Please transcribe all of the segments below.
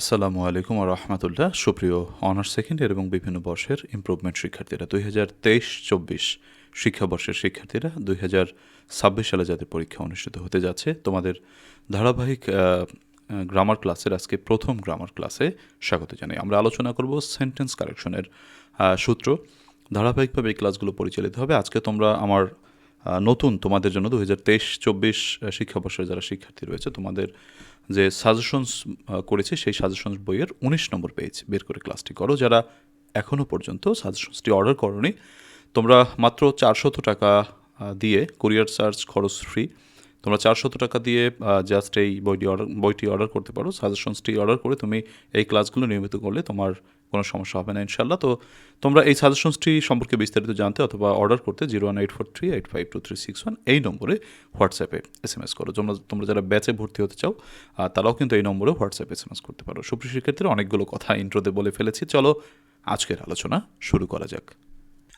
আসসালামু আলাইকুম আর রহমতুল্লাহ। সুপ্রিয় অনার্স সেকেন্ড ইয়ার এবং বিভিন্ন বর্ষের ইমপ্রুভমেন্ট শিক্ষার্থীরা, দুই হাজার তেইশ চব্বিশ শিক্ষাবর্ষের শিক্ষার্থীরা, দুই হাজার ছাব্বিশ সালে যাদের পরীক্ষা অনুষ্ঠিত হতে যাচ্ছে, তোমাদের ধারাবাহিক গ্রামার ক্লাসের আজকে প্রথম গ্রামার ক্লাসে স্বাগত জানাই। আমরা আলোচনা করব সেন্টেন্স কারেকশনের সূত্র। ধারাবাহিকভাবে এই ক্লাসগুলো পরিচালিত হবে। আজকে তোমরা আমার নতুন তোমাদের জন্য দু হাজার তেইশ, চব্বিশ শিক্ষাবর্ষের যারা শিক্ষার্থী রয়েছে, তোমাদের যে সাজেশনস করেছি, সেই সাজেশনস বইয়ের উনিশ নম্বর পেজ বের করে ক্লাসটি করো, যারা এখনও পর্যন্ত সাজেশনসটি অর্ডার করনি। তোমরা মাত্র চারশত টাকা দিয়ে কুরিয়ার চার্জ খরচ ফ্রি তোমরা চারশত টাকা দিয়ে জাস্ট এই বইটি অর্ডার বইটি অর্ডার করতে পারো। সাজেশনসটি অর্ডার করে তুমি এই ক্লাসগুলো নিয়মিত করলে তোমার কোনো সমস্যা হবে না ইনশাল্লাহ তো তোমরা এই সাজেশনসটি সম্পর্কে বিস্তারিত জানতে অথবা অর্ডার করতে zero one eight four three eight five two three six one এই নম্বরে হোয়াটসঅ্যাপে এস এম এস করো। তোমরা তোমরা যারা ব্যাচে ভর্তি হতে চাও তারাও কিন্তু এই নম্বরে হোয়াটসঅ্যাপে এস এম এস করতে পারো। সুপ্রিয় শিক্ষার্থীরা, অনেকগুলো কথা ইন্ট্রোতে বলে ফেলেছি। চলো আজকের আলোচনা শুরু করা যাক।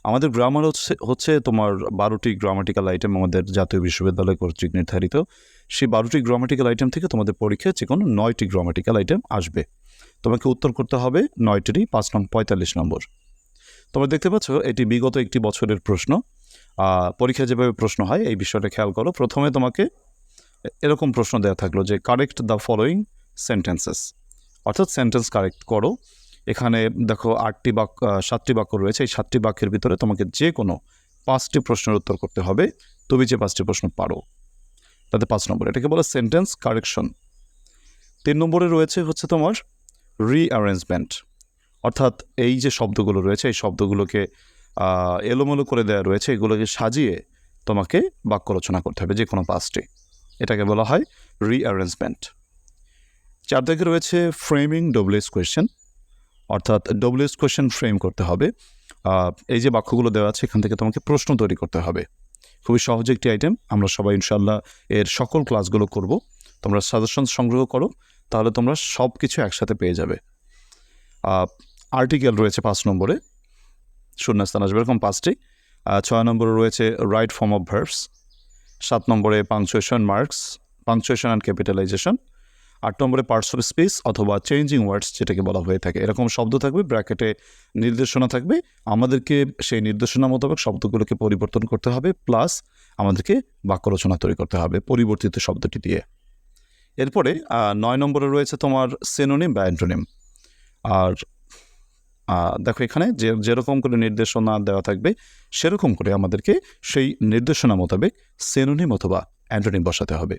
আমাদের গ্রামার হচ্ছে হচ্ছে তোমার বারোটি গ্রামাটিক্যাল আইটেম আমাদের জাতীয় বিশ্ববিদ্যালয় কর্তৃক নির্ধারিত। সেই বারোটি গ্রামাটিক্যাল আইটেম থেকে তোমাদের পরীক্ষায় যে কোনো নয়টি গ্রামাটিক্যাল আইটেম আসবে। তোমাকে উত্তর করতে হবে নয়টিরই পাঁচ নম্বর পঁয়তাল্লিশ নম্বর। তোমরা দেখতে পাচ্ছ এটি বিগত একটি বছরের প্রশ্ন। আহ, পরীক্ষায় যেভাবে প্রশ্ন হয় এই বিষয়টা খেয়াল করো। প্রথমে তোমাকে এরকম প্রশ্ন দেওয়া থাকল যে কারেক্ট দ্য ফলোয়িং সেন্টেন্সেস অর্থাৎ সেন্টেন্স কারেক্ট করো। এখানে দেখো আটটি বাক্য সাতটি বাক্য রয়েছে। এই সাতটি বাক্যের ভিতরে তোমাকে যে কোনো পাঁচটি প্রশ্নের উত্তর করতে হবে। তুমি যে পাঁচটি প্রশ্ন পারো, তাতে পাঁচ নম্বর। এটাকে বলে সেন্টেন্স কারেকশন তিন নম্বরে রয়েছে হচ্ছে তোমার রিঅ্যারেঞ্জমেন্ট অর্থাৎ এই যে শব্দগুলো রয়েছে, এই শব্দগুলোকে এলোমেলো করে দেওয়া রয়েছে, এগুলোকে সাজিয়ে তোমাকে বাক্য রচনা করতে হবে, যে কোনো পাঁচটি। এটাকে বলা হয় রিঅ্যারেঞ্জমেন্ট চার দিকে রয়েছে ফ্রেমিং ডব্লিউএস কোয়েশ্চেন অর্থাৎ ডব্লিউএস কোয়েশ্চেন ফ্রেম করতে হবে। এই যে বাক্যগুলো দেওয়া আছে, এখান থেকে তোমাকে প্রশ্ন তৈরি করতে হবে। খুবই সহজ একটি আইটেম আমরা সবাই ইনশাল্লাহ এর সকল ক্লাসগুলো করব। তোমরা সাজেশন সংগ্রহ করো, তাহলে তোমরা সব কিছু একসাথে পেয়ে যাবে। আর্টিকেল রয়েছে পাঁচ নম্বরে। শূন্যস্থান আসবে এরকম পাঁচটি। ছয় নম্বরে রয়েছে রাইট ফর্ম অফ ভার্বস সাত নম্বরে punctuation marks punctuation and capitalization আট নম্বরে পার্টস অফ স্পেস অথবা চেঞ্জিং ওয়ার্ডস যেটাকে বলা হয়ে থাকে। এরকম শব্দ থাকবে ব্র্যাকেটে নির্দেশনা থাকবে। আমাদেরকে সেই নির্দেশনা মোতাবেক শব্দগুলোকে পরিবর্তন করতে হবে প্লাস আমাদেরকে বাক্য রচনা তৈরি করতে হবে পরিবর্তিত শব্দটি দিয়ে। এরপরে নয় নম্বরে রয়েছে তোমার সেনোনিম বা অ্যান্টোনিম আর দেখো এখানে যে, যেরকম করে নির্দেশনা দেওয়া থাকবে, সেরকম করে আমাদেরকে সেই নির্দেশনা মোতাবেক সেনোনিম অথবা অ্যান্টোনিম বসাতে হবে।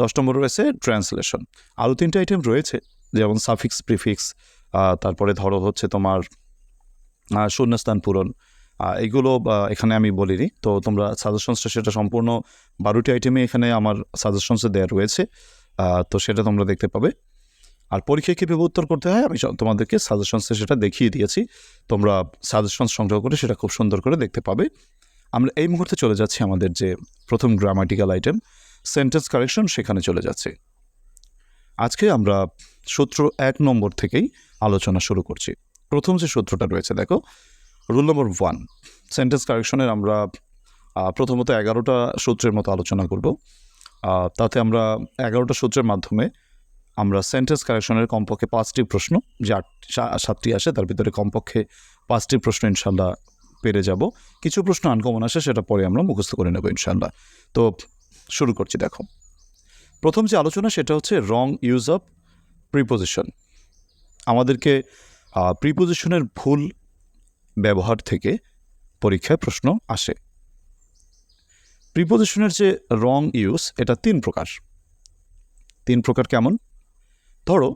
দশ নম্বর রয়েছে ট্রান্সলেশন। আরও তিনটে আইটেম রয়েছে যেমন সাফিক্স প্রিফিক্স তারপরে ধরো হচ্ছে তোমার শূন্যস্থান পূরণ। আহ, এইগুলো এখানে আমি বলিনি তো তোমরা সাজেশনসটা সেটা সম্পূর্ণ বারোটি আইটেমে এখানে আমার সাজেশনসে দেওয়া রয়েছে তো সেটা তোমরা দেখতে পাবে। আর পরীক্ষায় কীভাবে উত্তর করতে হয়? আমি তোমাদেরকে সাজেশনসে সেটা দেখিয়ে দিয়েছি। তোমরা সাজেশনস সংগ্রহ করে সেটা খুব সুন্দর করে দেখতে পাবে। আমরা এই মুহূর্তে চলে যাচ্ছি আমাদের যে প্রথম গ্রামাটিক্যাল আইটেম সেন্টেন্স কারেকশন সেখানে চলে যাচ্ছে। আজকে আমরা সূত্র এক নম্বর থেকেই আলোচনা শুরু করছি। প্রথম যে সূত্রটা রয়েছে, দেখো রুল নম্বর ওয়ান সেন্টেন্স কারেকশনের আমরা প্রথমত এগারোটা সূত্রের মতো আলোচনা করব। তাতে আমরা এগারোটা সূত্রের মাধ্যমে আমরা সেন্টেন্স কারেকশনের কমপক্ষে পাঁচটি প্রশ্ন, যে আট সাতটি আসে, তার ভিতরে কমপক্ষে পাঁচটি প্রশ্ন ইনশাল্লাহ পেরে যাব। কিছু প্রশ্ন আনকমন আসে, সেটা পরে আমরা মুখস্থ করে নেব ইনশাল্লাহ তো শুরু করছি, দেখো। প্রথম যে আলোচনা, সেটা হচ্ছে রং ইউজ অফ প্রিপোজিশন আমাদেরকে প্রিপোজিশনের ভুল ব্যবহার থেকে পরীক্ষায় প্রশ্ন আসে। প্রিপোজিশনের যে রং ইউজ এটা তিন প্রকার। তিন প্রকার কেমন? ধরো,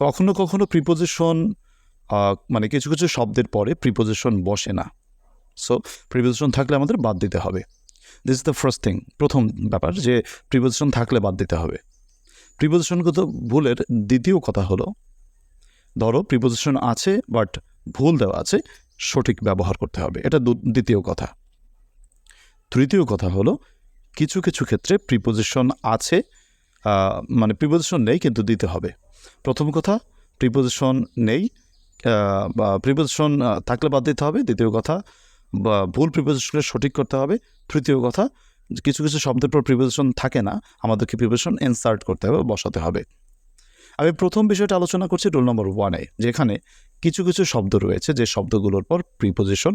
কখনো কখনো প্রিপোজিশন মানে কিছু কিছু শব্দের পরে প্রিপোজিশন বসে না। সো প্রিপোজিশন থাকলে আমাদের বাদ দিতে হবে। This is the first thing প্রথম ব্যাপার যে প্রিপোজিশন থাকলে বাদ দিতে হবে। প্রিপোজিশনগত ভুলের দ্বিতীয় কথা হলো, ধরো প্রিপোজিশন আছে বাট ভুল দেওয়া আছে, সঠিক ব্যবহার করতে হবে। এটা দ্বিতীয় কথা। তৃতীয় কথা হলো, কিছু কিছু ক্ষেত্রে প্রিপোজিশন আছে মানে প্রিপোজিশন নেই, কিন্তু দিতে হবে। প্রথম কথা প্রিপোজিশন নেই বা প্রিপোজিশন থাকলে বাদ দিতে হবে। দ্বিতীয় কথা ভুল প্রিপোজিশনকে সঠিক করতে হবে। তৃতীয় কথা, কিছু কিছু শব্দের পর প্রিপোজিশন থাকে না, আমাদেরকে প্রিপোজিশন ইনসার্ট করতে হবে, বসাতে হবে। আমি প্রথম বিষয়টা আলোচনা করছি রোল নম্বর ওয়ানে যেখানে কিছু কিছু শব্দ রয়েছে, যে শব্দগুলোর পর প্রিপোজিশন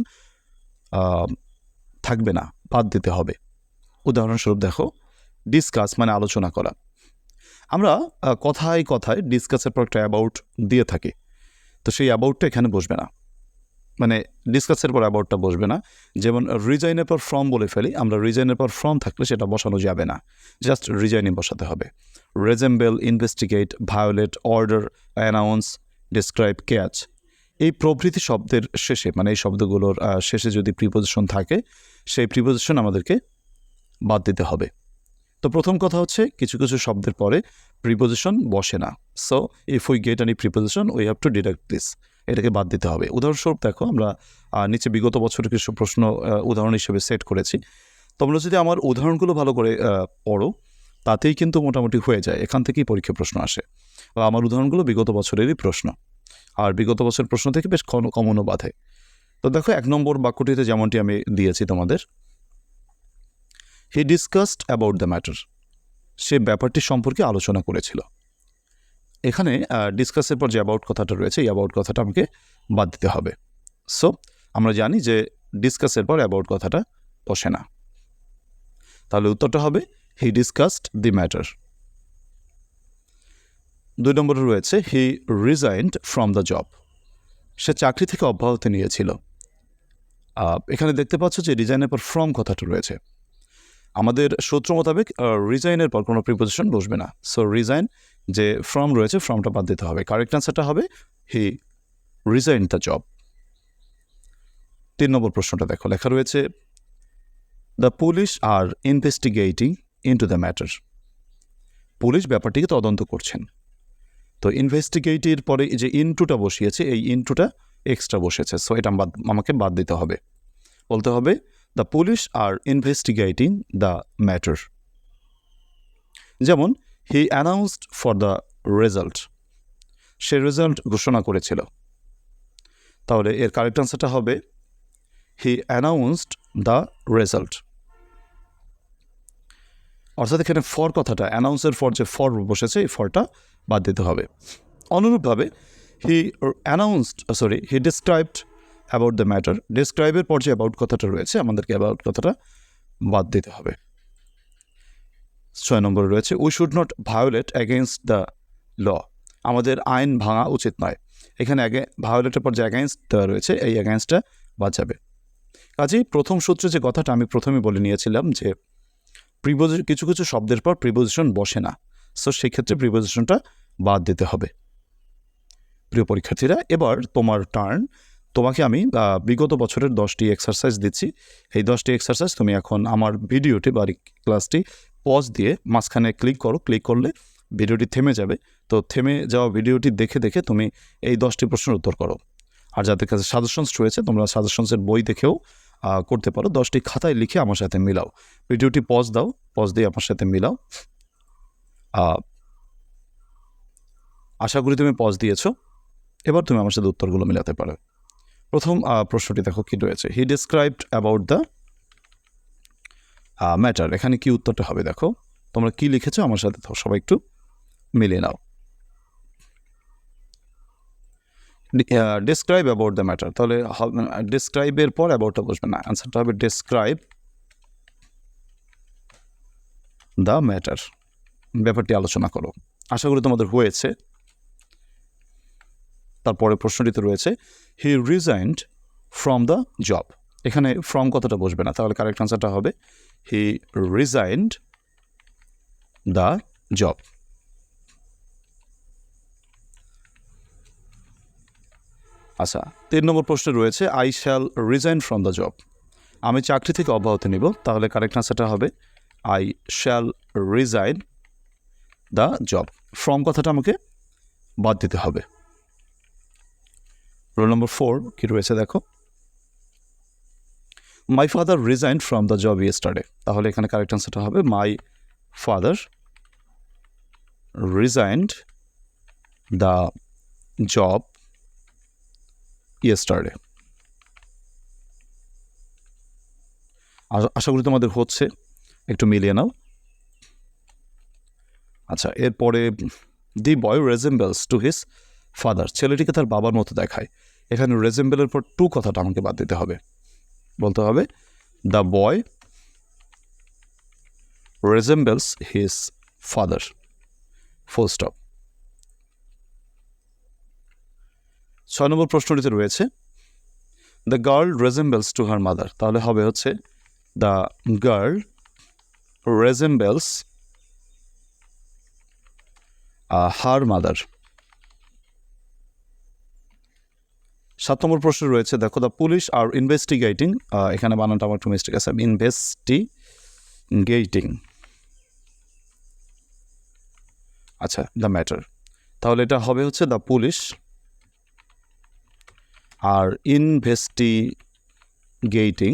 থাকবে না, বাদ দিতে হবে। উদাহরণস্বরূপ দেখো ডিসকাস মানে আলোচনা করা। আমরা কথায় কথায় ডিসকাসের পর একটা অ্যাবাউট দিয়ে থাকি। তো সেই অ্যাবাউটটা এখানে বসবে না। মানে ডিসকাসের পর অ্যাবাউটটা বসবে না। যেমন রিজাইনের পর ফর্ম বলে ফেলি, আমরা রিজাইনের পর ফর্ম থাকলে সেটা বসানো যাবে না। জাস্ট রিজাইনিং বসাতে হবে। Resemble investigate violate order announce describe catch এই প্রভৃতি শব্দের শেষে মানে এই শব্দগুলোর শেষে যদি প্রিপোজিশন থাকে, সেই প্রিপোজিশন আমাদেরকে বাদ দিতে হবে। তো প্রথম কথা হচ্ছে, কিছু কিছু শব্দের পরে প্রিপোজিশন বসে না। So if we get any preposition we have to deduct this এটাকে বাদ দিতে হবে। উদাহরণস্বরূপ দেখো, আমরা নিচে বিগত বছরের কিছু প্রশ্ন উদাহরণ হিসেবে সেট করেছি। তোমরা যদি আমার উদাহরণগুলো ভালো করে পড়ো, তাতেই কিন্তু মোটামুটি হয়ে যায়। এখান থেকেই পরীক্ষা প্রশ্ন আসে। আমার উদাহরণগুলো বিগত বছরেরই প্রশ্ন। আর বিগত বছরের প্রশ্ন থেকে বেশ কম- কমনও বাধে। তো দেখো, এক নম্বর বাক্যটিতে যেমনটি আমি দিয়েছি তোমাদের he discussed about the matter সে ব্যাপারটি সম্পর্কে আলোচনা করেছিল। এখানে ডিসকাসের পর যে অ্যাবাউট কথাটা রয়েছে, এই অ্যাবাউট কথাটা আমাকে বাদ দিতে হবে। সো আমরা জানি যে ডিসকাসের পর অ্যাবাউট কথাটা বসে না। তাহলে উত্তরটা হবে হি ডিসকাসড দি ম্যাটার দুই নম্বরে রয়েছে he resigned from the job সে চাকরি থেকে অব্যাহতি নিয়েছিল। এখানে দেখতে পাচ্ছ যে রিজাইনের পর ফ্রম কথাটা রয়েছে। আমাদের সূত্র মোতাবেক রিজাইনের পর কোনো প্রিপোজিশন বসবে না। সো রিজাইন যে ফ্রম রয়েছে ফ্রমটা বাদ দিতে হবে। কারেক্ট অ্যান্সারটা হবে হি রিজাইন দ্য জব তিন নম্বর প্রশ্নটা দেখো, লেখা রয়েছে the police are investigating into the matter police ব্যাপারটিকে তদন্ত করছেন। তো ইনভেস্টিগেটির পরে যে ইনটুটা বসিয়েছে, এই ইনটুটা এক্সট্রা বসেছে। সো এটা বাদ, আমাকে বাদ দিতে হবে। বলতে হবে the police are investigating the matter যেমন he announced for the result say result ঘোষণা করেছিল। তাহলে এর কারেক্ট আনসারটা হবে হি অ্যানাউন্সড দ্য রেজাল্ট অর্থাৎ এখানে ফর কথাটা অ্যানাউন্সের ফর যে ফর বসেছে, এই ফরটা বাদ দিতে হবে। অনুরূপভাবে he announced sorry he described about the matter ডিসক্রাইবের পর যে অ্যাবাউট কথাটা রয়েছে, আমাদেরকে অ্যাবাউট কথাটা বাদ দিতে হবে। ছয় নম্বরে রয়েছে we should not violate against the law আমাদের আইন ভাঙা উচিত নয়। এখানে আগে ভায়োলেটের পর যে অ্যাগেনস্ট দেওয়া রয়েছে, এই অ্যাগেনস্টটা বাদ যাবে। কাজেই প্রথম সূত্রে যে কথাটা আমি প্রথমে বলে নিয়েছিলাম যে প্রিপোজি কিছু কিছু শব্দের পর প্রিপোজিশন বসে না। সো সেক্ষেত্রে প্রিপোজিশনটা বাদ দিতে হবে। প্রিয় পরীক্ষার্থীরা, এবার তোমার টার্ন তোমাকে আমি বিগত বছরের দশটি এক্সারসাইজ দিচ্ছি। এই দশটি এক্সারসাইজ তুমি এখন আমার ভিডিওটি বা ক্লাসটি পজ দিয়ে মাঝখানে ক্লিক করো ক্লিক করলে ভিডিওটি থেমে যাবে। তো থেমে যাওয়া ভিডিওটি দেখে দেখে তুমি এই দশটি প্রশ্নের উত্তর করো। আর যাদের কাছে সাজেশনস রয়েছে, তোমরা সাজেশনসের বই দেখেও করতে পারো। দশটি খাতায় লিখে আমার সাথে মিলাও। ভিডিওটি পজ দাও পজ দিয়ে আমার সাথে মিলাও। আশা করি তুমি পজ দিয়েছ। এবার তুমি আমার সাথে উত্তরগুলো মেলাতে পারো। প্রথম প্রশ্নটি দেখো কি রয়েছে। He described about the matter এখানে কি উত্তরটা হবে দেখো? তোমরা কি লিখেছো? আমার সাথে সবাই একটু মিলিয়ে নাও। ডিসক্রাইব অ্যাবাউট দ্য ম্যাটার তাহলে ডিসক্রাইবের পর অ্যাবাউটটা বসবে। না অ্যান্সারটা হবে ডিসক্রাইব দ্য ম্যাটার ব্যাপারটি আলোচনা করো। আশা করি তোমাদের হয়েছে। তারপরে প্রশ্নটিতে রয়েছে he resigned from the job এখানে ফ্রম কথাটা বসবে না, তাহলে কারেক্ট আনসারটা হবে হি রিজাইন্ড দ্য জব আচ্ছা তিন নম্বর প্রশ্নে রয়েছে I shall resign from the job আমি চাকরি থেকে অব্যাহতি নিব, তাহলে কারেক্ট আনসারটা হবে I shall resign the job from কথাটা আমাকে বাদ দিতে হবে। রোল নম্বর ফোর কী রয়েছে দেখো? My father resign from the job yesterday তাহলে এখানে কারেক্ট আনসারটা হবে my father resigned the job yesterday আশা করি তোমাদের হচ্ছে, একটু মিলিয়ে নাও। আচ্ছা এরপরে দি বয় রেজেম্বলস টু হিস ফাদার ছেলেটিকে তার বাবার মতো দেখায়। এখানে রেজেম্বলের পর টু কথাটা আমাকে বাদ দিতে হবে। বলতে হবে the boy resembles his father full stop ছয় নম্বর প্রশ্নটিতে রয়েছে the girl resembles to her mother তাহলে হবে হচ্ছে the girl resembles her mother সাত নম্বর প্রশ্ন রয়েছে, দেখো দ্য পুলিশ আর ইনভেস্টিগেটিং এখানে বানানটা আমার একটু মিস্টেক আছে ইনভেস্টিগেটিং আচ্ছা দ্য ম্যাটার তাহলে এটা হবে হচ্ছে the police are investigating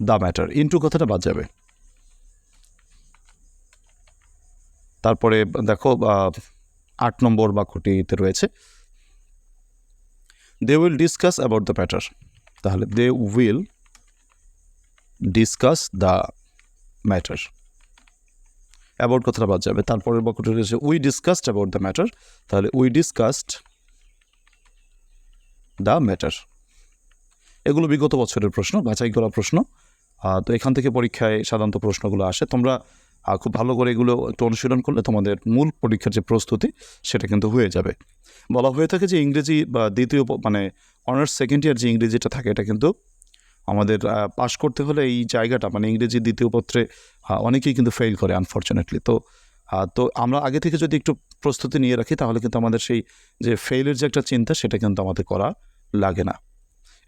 the matter into কথাটা বাদ যাবে। তারপরে দেখো আট নম্বর বাক্যটিতে রয়েছে they will discuss about the matter তাহলে they will discuss the matter about কথাটা বাদ যাবে। তারপরের বাক্যটি রয়েছে we discussed about the matter তাহলে উই ডিসকাসড দ্য ম্যাটার এগুলো বিগত বছরের প্রশ্ন, বাছাই করা প্রশ্ন। তো এখান থেকে পরীক্ষায় সাধারণত প্রশ্নগুলো আসে। তোমরা খুব ভালো করে এগুলো একটু অনুশীলন করলে তোমাদের মূল পরীক্ষার যে প্রস্তুতি, সেটা কিন্তু হয়ে যাবে। বলা হয়ে থাকে যে ইংরেজি বা দ্বিতীয় মানে অনার্স সেকেন্ড ইয়ার যে ইংরেজিটা থাকে, এটা কিন্তু আমাদের পাশ করতে হলে এই জায়গাটা মানে ইংরেজি দ্বিতীয় পত্রে অনেকেই কিন্তু ফেল করে আনফর্চুনেটলি তো তো আমরা আগে থেকে যদি একটু প্রস্তুতি নিয়ে রাখি, তাহলে কিন্তু আমাদের সেই যে ফেইলের যে একটা চিন্তা, সেটা কিন্তু আমাদের করা লাগে না।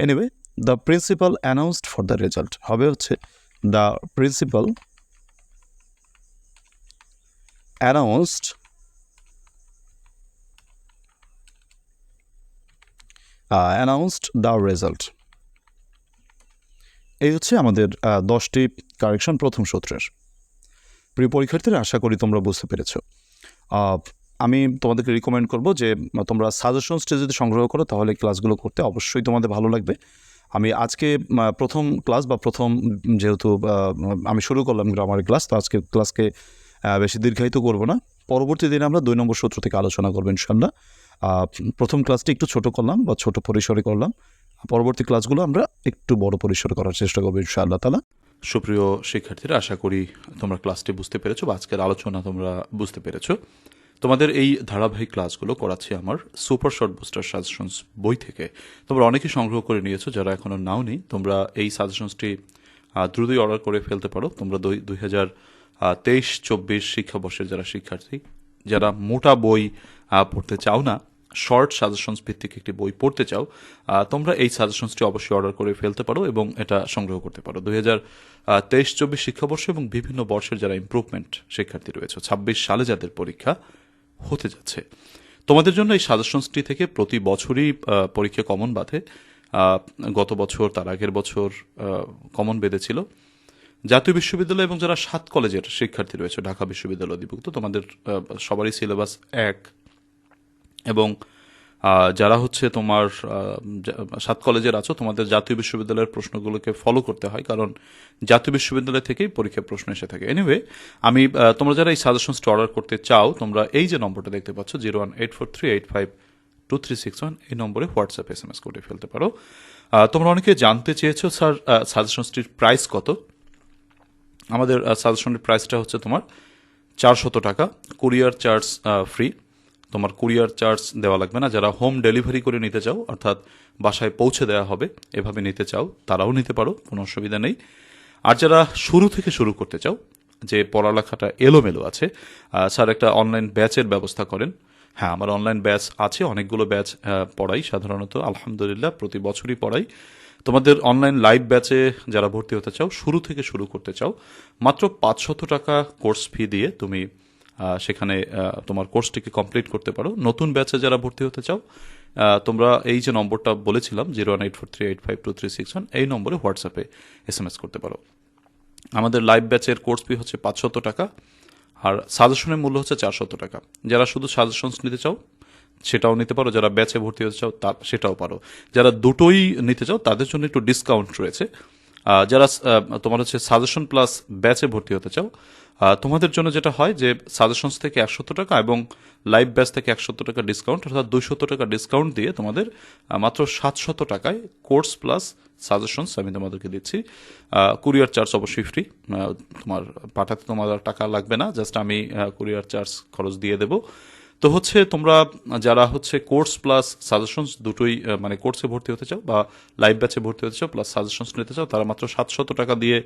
Anyway the principal announced for the result হবে হচ্ছে the principal announced announced the result এই হচ্ছে আমাদের দশটি কারেকশন প্রথম সূত্রের। প্রিয় পরীক্ষার্থীরা, আশা করি তোমরা বুঝতে পেরেছ। আমি তোমাদেরকে রিকমেন্ড করব যে তোমরা সাজেশনসটা যদি সংগ্রহ করো, তাহলে ক্লাসগুলো করতে অবশ্যই তোমাদের ভালো লাগবে। আমি আজকে প্রথম ক্লাস বা প্রথম যেহেতু আমি শুরু করলাম গ্রামারের ক্লাস তো আজকে ক্লাসকে বেশি দীর্ঘায়িত করব না। পরবর্তী দিনে আমরা দুই নম্বর সূত্র থেকে আলোচনা করব ইনশাল্লাহ প্রথম ক্লাসটি একটু ছোট করলাম বা ছোট পরিসরে করলাম। পরবর্তী ক্লাসগুলো আমরা একটু বড় পরিসরে করার চেষ্টা করব ইনশাআল্লাহ তালা সুপ্রিয় শিক্ষার্থীরা, আশা করি তোমরা ক্লাসটি বুঝতে পেরেছ বা আজকের আলোচনা তোমরা বুঝতে পেরেছ। তোমাদের এই ধারাবাহিক ক্লাসগুলো করাচ্ছি আমার সুপার শর্ট বুস্টার সাজেশনস বই থেকে। তোমরা অনেকেই সংগ্রহ করে নিয়েছো, যারা এখনও নাও নেই তোমরা এই সাজেশনসটি দ্রুতই অর্ডার করে ফেলতে পারো। তোমরা দুই দুই হাজার তেইশ, চব্বিশ শিক্ষাবর্ষের যারা শিক্ষার্থী, যারা মোটা বই পড়তে চাও না শর্ট সাজেশনস ভিত্তিক একটি বই পড়তে চাও তোমরা এই সাজেশনসটি অবশ্যই অর্ডার করে ফেলতে পারো এবং এটা সংগ্রহ করতে পারো। দুই হাজার তেইশ, চব্বিশ শিক্ষাবর্ষ এবং বিভিন্ন বর্ষের যারা ইমপ্রুভমেন্ট শিক্ষার্থী রয়েছে, ছাব্বিশ সালে যাদের পরীক্ষা হতে যাচ্ছে। তোমাদের জন্য এই সাজেশনসটি থেকে প্রতি বছরই পরীক্ষা কমন বাঁধে। গত বছর, তার আগের বছর কমন বেঁধেছিল জাতীয় বিশ্ববিদ্যালয় এবং যারা সাত কলেজের শিক্ষার্থী রয়েছে, ঢাকা বিশ্ববিদ্যালয় অধিভুক্ত, তোমাদের সবারই সিলেবাস এক। এবং যারা হচ্ছে তোমার সাত কলেজের আছো, তোমাদের জাতীয় বিশ্ববিদ্যালয়ের প্রশ্নগুলোকে ফলো করতে হয়, কারণ জাতীয় বিশ্ববিদ্যালয় থেকেই পরীক্ষার প্রশ্ন এসে থাকে। এনিওয়ে আমি তোমরা যারা এই সাজেশনসটা অর্ডার করতে চাও, তোমরা এই যে নম্বরটা দেখতে পাচ্ছ zero one eight four three eight five two three six one এই নম্বরে হোয়াটসঅ্যাপ এস এম এস করে ফেলতে পারো। তোমরা অনেকে জানতে চেয়েছো, স্যার সাজেশনসটির প্রাইস কত? আমাদের সাজেশনের প্রাইসটা হচ্ছে তোমার চারশত টাকা। কুরিয়ার চার্জ ফ্রি তোমার কুরিয়ার চার্জ দেওয়া লাগবে না। যারা হোম ডেলিভারি করে নিতে চাও, অর্থাৎ বাসায় পৌঁছে দেওয়া হবে, এভাবে নিতে চাও, তারাও নিতে পারো, কোনো অসুবিধা নেই। আর যারা শুরু থেকে শুরু করতে চাও, যে পড়ালেখাটা এলোমেলো আছে স্যার একটা অনলাইন ব্যাচের ব্যবস্থা করেন। হ্যাঁ আমার অনলাইন ব্যাচ আছে, অনেকগুলো ব্যাচ পড়াই। সাধারণত আলহামদুলিল্লাহ, প্রতি বছরই পড়াই। তোমাদের অনলাইন লাইভ ব্যাচে যারা ভর্তি হতে চাও, শুরু থেকে শুরু করতে চাও, মাত্র পাঁচশত টাকা কোর্স ফি দিয়ে তুমি সেখানে তোমার কোর্সটিকে কমপ্লিট করতে পারো। নতুন ব্যাচে যারা ভর্তি হতে চাও তোমরা এই যে নম্বরটা বলেছিলাম zero one eight four three eight five two three six one এই নম্বরে হোয়াটসঅ্যাপে এস এম এস করতে পারো। আমাদের লাইভ ব্যাচের কোর্স ফি হচ্ছে পাঁচশত টাকা, আর সাজেশনের মূল্য হচ্ছে চারশত টাকা। যারা শুধু সাজেশনস নিতে চাও সেটাও নিতে পারো। যারা ব্যাচে ভর্তি হতে চাও, তা সেটাও পারো। যারা দুটোই নিতে চাও, তাদের জন্য একটু ডিসকাউন্ট রয়েছে। যারা তোমার হচ্ছে সাজেশন প্লাস ব্যাচে ভর্তি হতে চাও তোমাদের জন্য যেটা হয় যে সাজেশনস থেকে একশত টাকা এবং লাইভ ব্যাচ থেকে একশত টাকা ডিসকাউন্ট অর্থাৎ দুইশত টাকা ডিসকাউন্ট দিয়ে তোমাদের মাত্র সাতশত টাকায় কোর্স প্লাস সাজেশনস আমি তোমাদেরকে দিচ্ছি। কুরিয়ার চার্জ অবশ্যই ফ্রি তোমার পাঠাতে তোমার টাকা লাগবে না জাস্ট আমি কুরিয়ার চার্জ খরচ দিয়ে দেবো। তো হচ্ছে তোমরা, যারা হচ্ছে কোর্স প্লাস সাজেশনস দুটোই মানে কোর্সে ভর্তি হতে চাও বা লাইভ ব্যাচে ভর্তি হতে চাও প্লাস সাজেশনস নিতে চাও, তারা মাত্র সাতশত টাকা দিয়ে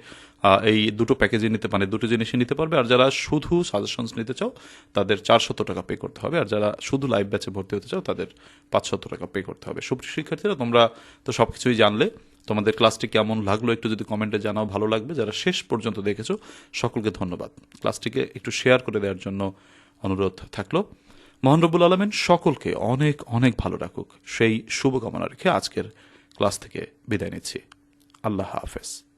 এই দুটো প্যাকেজে নিতে মানে দুটো জিনিসই নিতে পারবে। আর যারা শুধু সাজেশনস নিতে চাও, তাদের চারশত টাকা পে করতে হবে। আর যারা শুধু লাইভ ব্যাচে ভর্তি হতে চাও, তাদের পাঁচশত টাকা পে করতে হবে। সুপ্রিয় শিক্ষার্থীরা, তোমরা তো সব কিছুই জানলে। তোমাদের ক্লাসটি কেমন লাগল একটু যদি কমেন্টে জানাও, ভালো লাগবে। যারা শেষ পর্যন্ত দেখেছ, সকলকে ধন্যবাদ। ক্লাসটিকে একটু শেয়ার করে দেওয়ার জন্য অনুরোধ থাকল। মহান রব্বুল আলমেন সকলকে অনেক অনেক ভালো রাখুক সেই শুভকামনা রেখে আজকের ক্লাস থেকে বিদায় নিচ্ছি। আল্লাহ হাফেজ।